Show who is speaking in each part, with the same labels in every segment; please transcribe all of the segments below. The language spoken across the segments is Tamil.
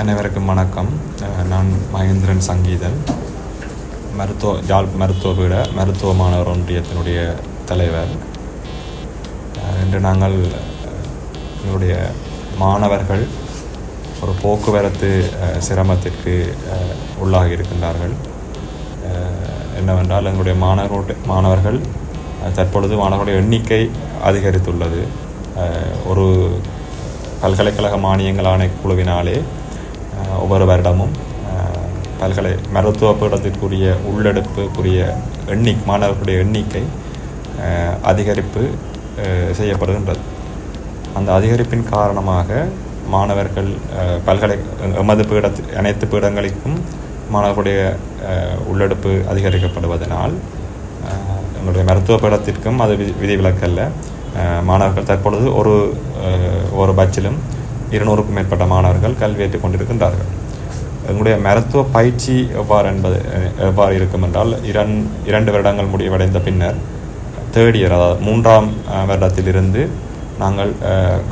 Speaker 1: அனைவருக்கும் வணக்கம். நான் மகேந்திரன் சங்கீதன். மருத்துவ ஜால் மருத்துவ பீட மருத்துவ மாணவர் ஒன்றியத்தினுடைய தலைவர். இன்று நாங்கள் என்னுடைய எங்களுடைய மாணவர்கள் ஒரு போக்குவரத்து சிரமத்திற்கு உள்ளாகி இருக்கின்றார்கள். என்னவென்றால் எங்களுடைய மாணவர்களுடைய மாணவர்கள் தற்பொழுது மாணவர்களுடைய எண்ணிக்கை அதிகரித்துள்ளது. ஒரு பல்கலைக்கழக மானியங்கள் ஆணைக்குழுவினாலே ஒவ்வொரு வருடமும் பல்கலை மருத்துவ பீடத்திற்குரிய உள்ளெடுப்புக்குரிய எண்ணி மாணவர்களுடைய எண்ணிக்கை அதிகரிப்பு செய்யப்படுகின்றது. அந்த அதிகரிப்பின் காரணமாக மாணவர்கள் பல்கலை எமது பீடத்து அனைத்து பீடங்களுக்கும் மாணவர்களுடைய உள்ளெடுப்பு அதிகரிக்கப்படுவதனால் எங்களுடைய மருத்துவ பீடத்திற்கும் அது விதி விதிவிலக்கல்ல. மாணவர்கள் தற்பொழுது ஒரு ஒரு பட்சிலும் இருநூறுக்கும் மேற்பட்ட மாணவர்கள் கல்வி ஏற்றுக் கொண்டிருக்கின்றார்கள். எங்களுடைய மருத்துவ பயிற்சி எவ்வாறு என்பது எவ்வாறு இருக்கும் என்றால் இரண் இரண்டு வருடங்கள் முடிவடைந்த பின்னர் தேர்ட் இயர் அதாவது மூன்றாம் வருடத்திலிருந்து நாங்கள்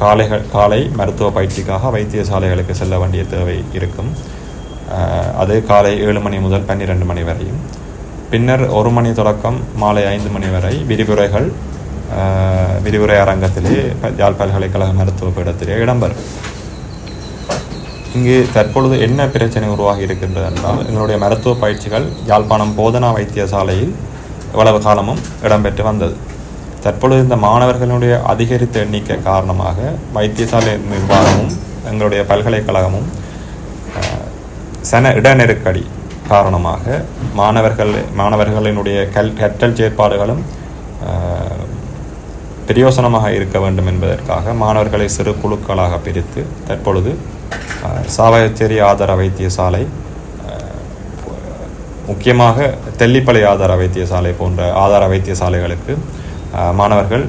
Speaker 1: காலைகள் காலை மருத்துவ பயிற்சிக்காக வைத்தியசாலைகளுக்கு செல்ல வேண்டிய தேவை இருக்கும். அது காலை ஏழு மணி முதல் பன்னிரெண்டு மணி வரையும். பின்னர் ஒரு மணி தொடக்கம் மாலை ஐந்து மணி வரை விரிவுரைகள் விரிவுரை அரங்கத்திலே யாழ் பல்கலைக்கழக மருத்துவ பீடத்திலே இடம்பெறும் இங்கு தற்பொழுது என்ன பிரச்சனை உருவாகி இருக்கின்றது என்றால் எங்களுடைய மருத்துவ பயிற்சிகள் யாழ்ப்பாணம் போதனா வைத்தியசாலையில் இவ்வளவு காலமும் இடம்பெற்று வந்தது தற்பொழுது இந்த மாணவர்களுடைய அதிகரித்த எண்ணிக்கை காரணமாக வைத்தியசாலை நிர்வாகமும் எங்களுடைய பல்கலைக்கழகமும் சன இட நெருக்கடி காரணமாக மாணவர்கள் மாணவர்களினுடைய கல் கற்றல் செயற்பாடுகளும் பிரயோசனமாக இருக்க வேண்டும் என்பதற்காக மாணவர்களை சிறு குழுக்களாக பிரித்து தற்பொழுது சாவகச்சேரி ஆதார வைத்தியசாலை முக்கியமாக தெல்லிப்பளை ஆதார வைத்தியசாலை போன்ற ஆதார வைத்தியசாலைகளுக்கு மாணவர்கள்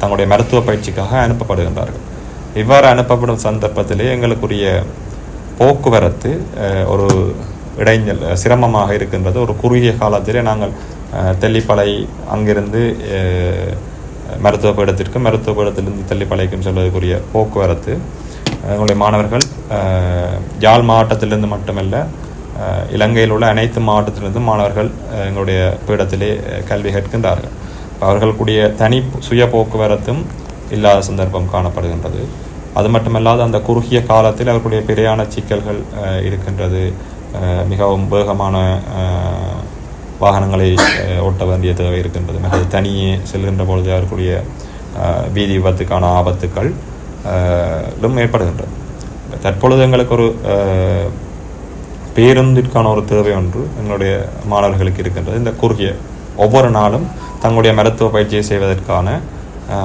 Speaker 1: தங்களுடைய மருத்துவ பயிற்சிக்காக அனுப்பப்படுகின்றார்கள். இவ்வாறு அனுப்பப்படும் சந்தர்ப்பத்திலே எங்களுக்குரிய போக்குவரத்து ஒரு இடைஞ்சல் சிரமமாக இருக்கின்றது. ஒரு குறுகிய காலத்திலே நாங்கள் தெல்லிப்பளை அங்கிருந்து மருத்துவ பீடத்திற்கும் மருத்துவ பீடத்திலிருந்து தெல்லிப்பளைக்கும் செல்வதற்குரிய போக்குவரத்து. அஹ், எங்களுடைய மாணவர்கள் யாழ் மாவட்டத்திலிருந்து மட்டுமல்ல இலங்கையில் உள்ள அனைத்து மாவட்டத்திலிருந்தும் மாணவர்கள் எங்களுடைய பீடத்திலே கல்வி கற்கின்றார்கள். அவர்களுக்குடைய தனி சுய போக்குவரத்தும் இல்லாத சந்தர்ப்பம் காணப்படுகின்றது. அது மட்டுமல்லாது அந்த குறுகிய காலத்தில் அவர்களுடைய பிறையான சிக்கல்கள் இருக்கின்றது. மிகவும் வேகமான வாகனங்களை ஓட்ட வேண்டிய தேவை இருக்கின்றது. மற்றது தனியே செல்கின்ற பொழுது இருக்கக்கூடிய வீதி விபத்துக்கான ஆபத்துக்கள் லும் ஏற்படுகின்றது. தற்பொழுது எங்களுக்கு ஒரு பேருந்திற்கான ஒரு தேவை ஒன்று எங்களுடைய மாணவர்களுக்கு இருக்கின்றது. இந்த குறுகிய ஒவ்வொரு நாளும் தங்களுடைய மருத்துவ பயிற்சியை செய்வதற்கான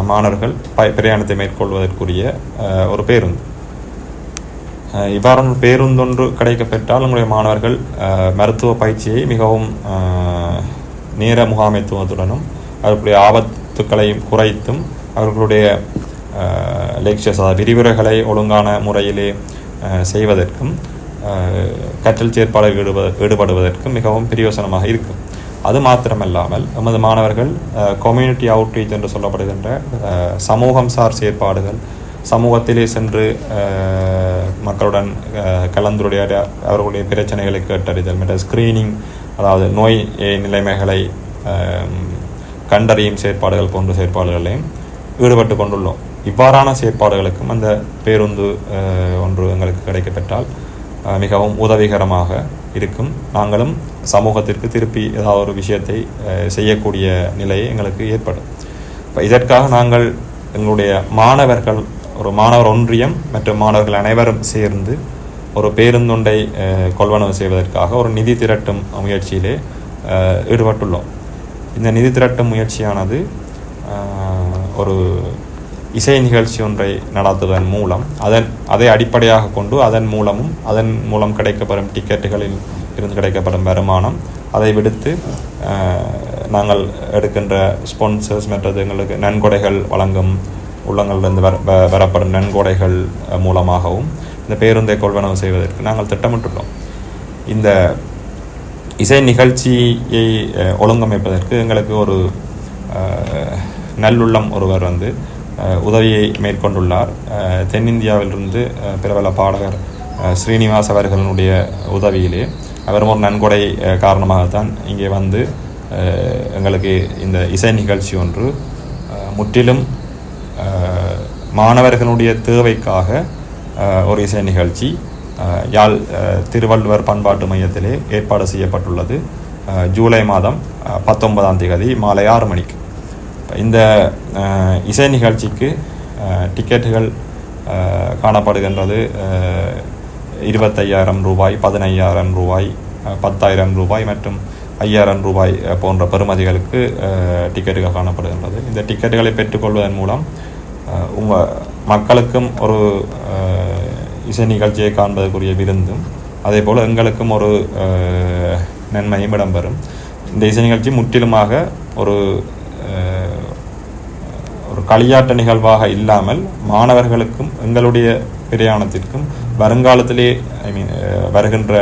Speaker 1: மாணவர்கள் ப- பிரயாணத்தை மேற்கொள்வதற்குரிய ஒரு பேருந்து. அஹ், இவ்வாறான பேருந்தொன்று கிடைக்கப்பெற்றால் உங்களுடைய மாணவர்கள் மருத்துவ பயிற்சியை மிகவும் நேர முகாமைத்துவத்துடனும் அவர்களுடைய ஆபத்துக்களையும் குறைத்தும் அவர்களுடைய லெக்சர்ஸ் அதாவது விரிவுரைகளை ஒழுங்கான முறையிலே செய்வதற்கும் கற்றல் செயற்பாடுகளில் ஈடுப ஈடுபடுவதற்கும் மிகவும் பிரயோசனமாக இருக்கும். அது மாத்திரமல்லாமல் நமது மாணவர்கள் கம்யூனிட்டி அவுட்ரீச் என்று சொல்லப்படுகின்ற சமூகம் சார் செயற்பாடுகள் சமூகத்திலே சென்று மக்களுடன் கலந்துரையாட அவர்களுடைய பிரச்சனைகளை கேட்டறிதல் மற்ற ஸ்கிரீனிங் அதாவது நோய் நிலைமைகளை கண்டறியும் செயற்பாடுகள் போன்ற செயற்பாடுகளையும் ஈடுபட்டு கொண்டுள்ளோம். இவ்வாறான செயற்பாடுகளுக்கும் அந்த பேருந்து ஒன்று எங்களுக்கு கிடைக்கப்பெற்றால் மிகவும் உதவிகரமாக இருக்கும். நாங்களும் சமூகத்திற்கு திருப்பி ஏதாவது ஒரு விஷயத்தை செய்யக்கூடிய நிலை எங்களுக்கு ஏற்படும். இப்போ இதற்காக நாங்கள் எங்களுடைய மாணவர்கள் ஒரு மாணவர் ஒன்றியம் மற்றும் மாணவர்கள் அனைவரும் சேர்ந்து ஒரு பேருந்தொண்டை கொள்வனவு செய்வதற்காக ஒரு நிதி திரட்டும் முயற்சியிலே ஈடுபட்டுள்ளோம். இந்த நிதி திரட்டும் முயற்சியானது ஒரு இசை நிகழ்ச்சி ஒன்றை நடத்துவதன் மூலம் அதன் அதை அடிப்படையாக கொண்டு அதன் மூலமும் அதன் மூலம் கிடைக்கப்பெறும் டிக்கெட்டுகளில் இருந்து கிடைக்கப்படும் வருமானம் அதை விடுத்து நாங்கள் எடுக்கின்ற ஸ்பான்சர்ஸ் மற்றது எங்களுக்கு நன்கொடைகள் வழங்கும் உள்ளங்களிலிருந்து வர வரப்படும் நன்கொடைகள் மூலமாகவும் இந்த பேருந்தை கொள்வனவு செய்வதற்கு நாங்கள் திட்டமிட்டுள்ளோம். இந்த இசை நிகழ்ச்சியை ஒழுங்கமைப்பதற்கு எங்களுக்கு ஒரு நல்லுள்ளம் ஒருவர் வந்து உதவியை மேற்கொண்டுள்ளார். தென்னிந்தியாவிலிருந்து பிரபல பாடகர் ஸ்ரீனிவாச ஸ்ரீனிவாஸ் அவர்களுடைய உதவியிலே. அவரும் ஒரு நன்கொடை காரணமாகத்தான் இங்கே வந்து எங்களுக்கு இந்த இசை நிகழ்ச்சி ஒன்று முற்றிலும் மாணவர்களுடைய தேவைக்காக ஒரு இசை நிகழ்ச்சி. யாழ் திருவள்ளுவர் பண்பாட்டு மையத்திலே ஏற்பாடு செய்யப்பட்டுள்ளது. ஜூலை மாதம் பத்தொன்பதாம் தேதி மாலை ஆறு மணிக்கு. இந்த இசை நிகழ்ச்சிக்கு டிக்கெட்டுகள் காணப்படுகின்றது. இருபத்தையாயிரம் ரூபாய் பதினையாயிரம் ரூபாய் பத்தாயிரம் ரூபாய் மற்றும் ஐயாயிரம் ரூபாய் போன்ற பெறுமதிகளுக்கு டிக்கெட்டுகள் காணப்படுகின்றது. இந்த டிக்கெட்டுகளை பெற்றுக்கொள்வதன் மூலம் உங்கள் மக்களுக்கும் ஒரு இசை நிகழ்ச்சியை காண்பதற்குரிய விருந்தும் அதே போல் எங்களுக்கும் ஒரு நன்மையும் இடம்பெறும். இந்த இசை நிகழ்ச்சி முற்றிலுமாக ஒரு ஒரு களியாட்ட நிகழ்வாக இல்லாமல் மாணவர்களுக்கும் எங்களுடைய பிரயாணத்திற்கும் வருங்காலத்திலே ஐ மீன் வருகின்ற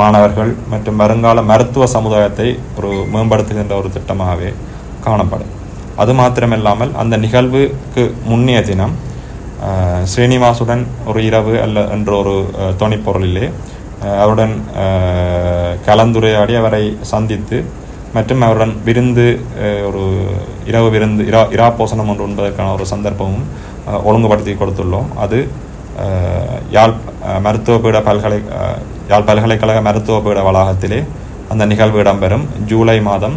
Speaker 1: மாணவர்கள் மற்றும் வருங்கால மருத்துவ சமுதாயத்தை ஒரு மேம்படுத்துகின்ற ஒரு திட்டமாகவே காணப்படும். அது மாத்திரமில்லாமல் அந்த நிகழ்வுக்கு முன்னைய தினம் ஸ்ரீனிவாசுடன் ஒரு இரவு அல்ல என்ற ஒரு துணைப்பொருளிலே அவருடன் கலந்துரையாடி அவரை சந்தித்து மற்றும் அவருடன் விருந்து ஒரு இரவு விருந்து இரா இராப்போசனம் ஒன்று உண்பதற்கான ஒரு சந்தர்ப்பமும் ஒழுங்குபடுத்தி கொடுத்துள்ளோம். அது யாழ் மருத்துவ பீட பல்கலை யாழ் பல்கலைக்கழக மருத்துவ பீட வளாகத்திலே அந்த நிகழ்வு இடம்பெறும். ஜூலை மாதம்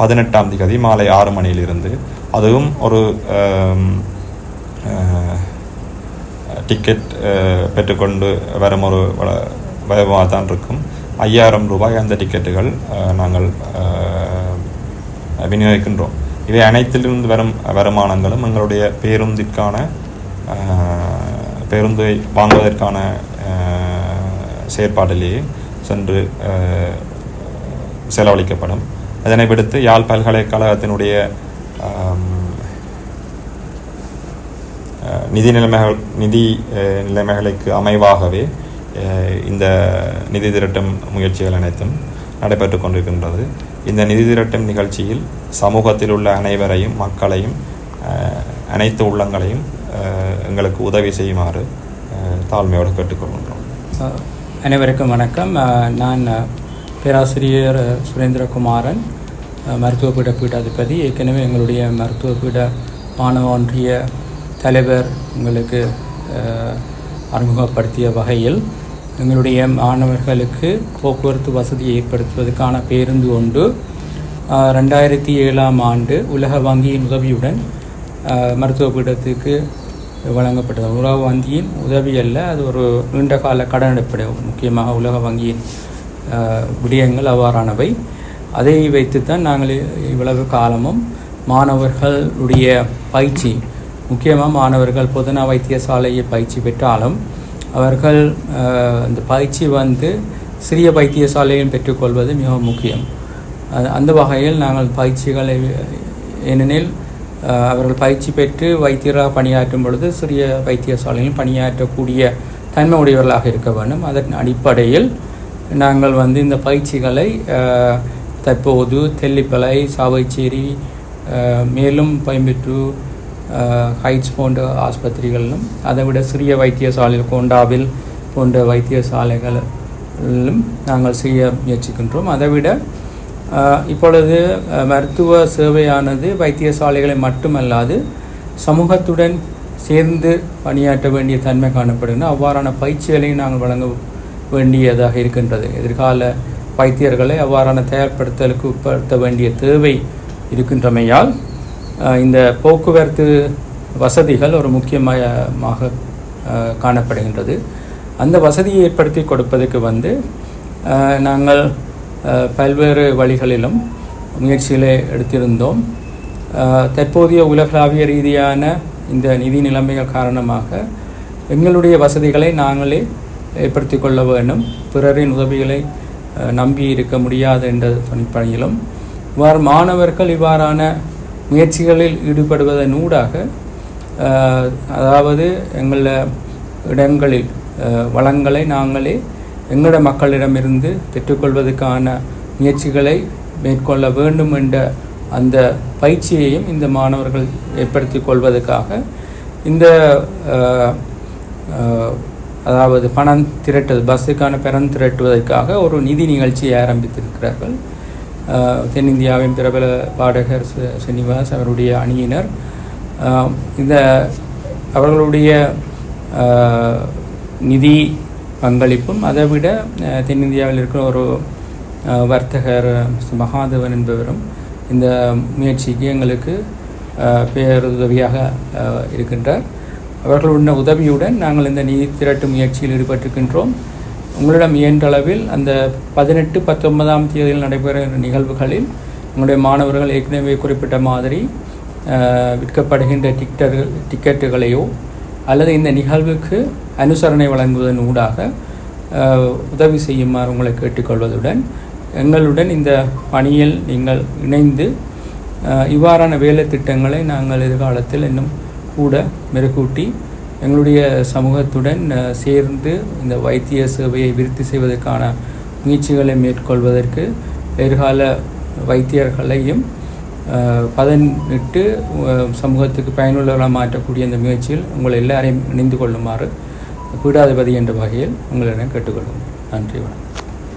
Speaker 1: பதினெட்டாம் தேதி மாலை ஆறு மணியிலிருந்து. அதுவும் ஒரு டிக்கெட் eh, பெற்றுக்கொண்டு வரும் ஒரு வயமாக தான் இருக்கும். ஐயாயிரம் ரூபாய் அந்த டிக்கெட்டுகள் eh, நாங்கள் eh, விநியோகிக்கின்றோம். இவை அனைத்திலிருந்து வரும் வருமானங்களும் எங்களுடைய பேருந்திற்கான பேருந்தை வாங்குவதற்கான செயற்பாட்டிலேயே சென்று செலவழிக்கப்படும். அதனை விடுத்து யாழ் பல்கலைக்கழகத்தினுடைய நிதி நிலைமைகள் நிதி நிலைமைகளுக்கு அமைவாகவே இந்த நிதி திரட்டும் முயற்சிகள் அனைத்தும் நடைபெற்று கொண்டிருக்கின்றது. இந்த நிதி திரட்டும் நிகழ்ச்சியில் சமூகத்தில் உள்ள அனைவரையும் மக்களையும் அனைத்து உள்ளங்களையும் எங்களுக்கு உதவி செய்யுமாறு தாழ்மையோடு கேட்டுக்கொள்கின்றோம்.
Speaker 2: அனைவருக்கும் வணக்கம். நான் பேராசிரியர் சுரேந்திரகுமாரன் மருத்துவ பீட பீடாதிபதி. ஏற்கனவே எங்களுடைய மருத்துவ பீட மாணவ ஒன்றிய தலைவர் உங்களுக்கு அறிமுகப்படுத்திய வகையில் எங்களுடைய மாணவர்களுக்கு போக்குவரத்து வசதியை ஏற்படுத்துவதற்கான பேருந்து ஒன்று ரெண்டாயிரத்தி ஏழாம் ஆண்டு உலக வங்கியின் உதவியுடன் மருத்துவ பீடத்துக்கு வழங்கப்பட்டது. உலக வங்கியின் உதவி அல்ல அது ஒரு நீண்டகால கடன் அடிப்படை முக்கியமாக உலக வங்கியின் விடயங்கள் அவ்வாறானவை. அதை வைத்துத்தான் நாங்கள் இவ்வளவு காலமும் மாணவர்களுடைய பயிற்சி முக்கியமாக மாணவர்கள் பொதுநா வைத்தியசாலையில் பயிற்சி பெற்றாலும் அவர்கள் அந்த இந்த பயிற்சி வந்து சிறிய வைத்தியசாலையில் பெற்றுக்கொள்வது மிக முக்கியம். அந்த வகையில் நாங்கள் பயிற்சிகளை ஏனெனில் அவர்கள் பயிற்சி பெற்று வைத்தியராக பணியாற்றும் பொழுது சிறிய வைத்தியசாலையில் பணியாற்றக்கூடிய தன்மை உடையவர்களாக இருக்க வேண்டும். அதன் அடிப்படையில் நாங்கள் வந்து இந்த பயிற்சிகளை தற்போது தெல்லிப்பளை சாவைச்சேரி மேலும் பயன்பெற்று ஹைட்ஸ் போன்ற ஆஸ்பத்திரிகளிலும் அதை விட சிறிய வைத்தியசாலையில் கோண்டாவில் போன்ற வைத்தியசாலைகளிலும் நாங்கள் செய்ய முயற்சிக்கின்றோம். அதை விட இப்பொழுது மருத்துவ சேவையானது வைத்தியசாலைகளை மட்டுமல்லாது சமூகத்துடன் சேர்ந்து பணியாற்ற வேண்டிய தன்மை காணப்படுகிறது அவ்வாறான பயிற்சிகளையும் நாங்கள் வழங்க வேண்டியதாக இருக்கின்றது. எதிர்கால வைத்தியர்களை அவ்வாறான தயார்படுத்தலுக்கு உட்படுத்த வேண்டிய தேவை இருக்கின்றமையால் இந்த போக்குவரத்து வசதிகள் ஒரு முக்கியமாக காணப்படுகின்றது. அந்த வசதியை ஏற்படுத்தி கொடுப்பதற்கு வந்து நாங்கள் பல்வேறு வழிகளிலும் முயற்சிகளை எடுத்திருந்தோம். தற்போதைய உலகளாவிய ரீதியான இந்த நிதி நிலைமைகள் காரணமாக எங்களுடைய வசதிகளை நாங்களே ஏற்படுத்தி கொள்ள வேண்டும். பிறரின் உதவிகளை நம்பி இருக்க முடியாது என்ற துணிப்பணியிலும் இவ்வாறு மாணவர்கள் இவ்வாறான முயற்சிகளில் ஈடுபடுவதன் ஊடாக அதாவது எங்கள இடங்களில் வளங்களை நாங்களே எங்களோட மக்களிடமிருந்து பெற்றுக்கொள்வதற்கான முயற்சிகளை மேற்கொள்ள வேண்டும் என்ற அந்த பயிற்சியையும் இந்த மாணவர்கள் ஏற்படுத்தி கொள்வதற்காக இந்த அதாவது பணம் திரட்டுவது பஸ்ஸுக்கான பணம் திரட்டுவதற்காக ஒரு நிதி நிகழ்ச்சியை ஆரம்பித்திருக்கிறார்கள். தென்னிந்தியாவின் பிரபல பாடகர் சீனிவாஸ் ஸ்ரீனிவாஸ் அவருடைய அணியினர். இந்த அவர்களுடைய நிதி பங்களிப்பும் அதை விட தென்னிந்தியாவில் இருக்கிற ஒரு வர்த்தகர் மகாதேவன் என்பவரும் இந்த முயற்சிக்கு எங்களுக்கு பேருதவியாக இருக்கின்றார். அவர்களுடைய உதவியுடன் நாங்கள் இந்த நிதி திரட்டு முயற்சியில் ஈடுபட்டிருக்கின்றோம். உங்களிடம் இயன்றளவில் அந்த பதினெட்டு பத்தொன்பதாம் தேதியில் நடைபெறுகின்ற நிகழ்வுகளில் உங்களுடைய மாணவர்கள் ஏற்கனவே குறிப்பிட்ட மாதிரி விற்கப்படுகின்ற டிக்கெட்டுகள் டிக்கெட்டுகளையோ அல்லது இந்த நிகழ்வுக்கு அனுசரணை வழங்குவதன் ஊடாக உதவி செய்யுமாறு உங்களை கேட்டுக்கொள்வதுடன் எங்களுடன் இந்த பணியில் நீங்கள் இணைந்து இவ்வாறான வேலை திட்டங்களை நாங்கள் எதிர்காலத்தில் இன்னும் கூட மெருகூட்டி எங்களுடைய சமூகத்துடன் சேர்ந்து இந்த வைத்திய சேவையை விருத்தி செய்வதற்கான முயற்சிகளை மேற்கொள்வதற்கு எதிர்கால வைத்தியர்களையும் பதனிட்டு சமூகத்துக்கு பயனுள்ளவர்களாக மாற்றக்கூடிய இந்த முயற்சியில் உங்களை எல்லாரையும் இணைந்து கொள்ளுமாறு பீடாதிபதி என்ற வகையில் உங்களிடம் கேட்டுக்கொள்கிறேன் நன்றி வணக்கம்.